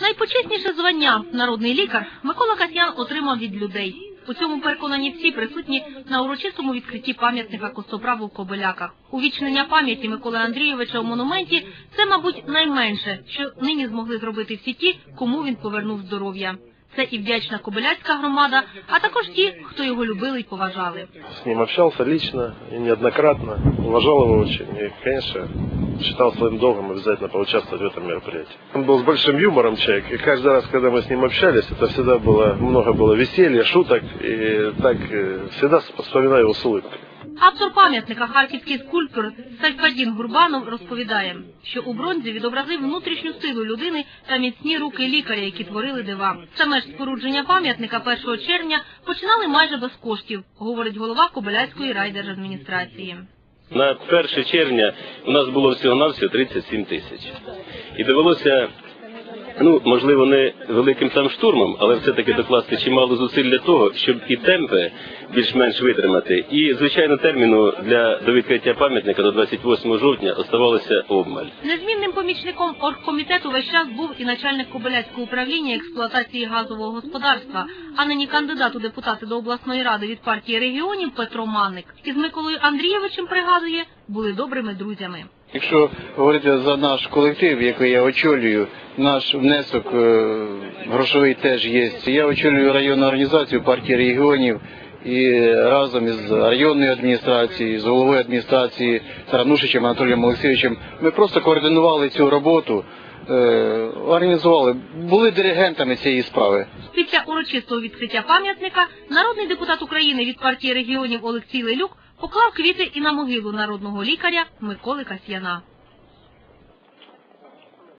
Найпочесніше звання народний лікар Микола Касьян отримав від людей. У цьому переконані всі присутні на урочистому відкритті пам'ятника костоправу в Кобиляках. Увічнення пам'яті Миколи Андрійовича у монументі це, мабуть, найменше, що нині змогли зробити всі ті, кому він повернув здоров'я. Це і вдячна кобиляцька громада, а також ті, хто його любили і поважали. С ним общался лично и неоднократно, уважал его очень и, конечно, считал своим долгом обязательно поучаствовать в этом мероприятии. Он был с большим юмором человек, и каждый раз, когда мы с ним общались, это всегда было, много было веселья, шуток, и так э, всегда вспоминаю его с улыбкой. Автор пам'ятника харківський скульптор Сайфадін Гурбанов розповідає, що у бронзі відобразив внутрішню силу людини та міцні руки лікаря, які творили дива. Саме ж спорудження пам'ятника 1 червня починали майже без коштів, говорить голова Кобиляцької райдержадміністрації. На 1 червня у нас було всього-навсього 37 тисяч. І довелося, ну, можливо, не великим там штурмом, але все-таки докласти чимало зусиль для того, щоб і темпи більш-менш витримати. І, звичайно, терміну для до відкриття пам'ятника до 28 жовтня оставалося обмаль. Незмінним помічником оргкомітету весь час був і начальник Кобиляцького управління експлуатації газового господарства, а нині кандидат у депутати до обласної ради від партії регіонів Петро Манник. Із Миколою Андрійовичем пригадує, були добрими друзями. Якщо говорити за наш колектив, який я очолюю, наш внесок е, грошовий теж є. Я очолюю районну організацію партії регіонів і разом із районною адміністрацією, з головою адміністрації Таранушичем Анатолієм Олексійовичем ми просто координували цю роботу, е, організували, були диригентами цієї справи. Після урочистого відкриття пам'ятника народний депутат України від партії регіонів Олексій Лелюк поклав квіти і на могилу народного лікаря Миколи Касьяна.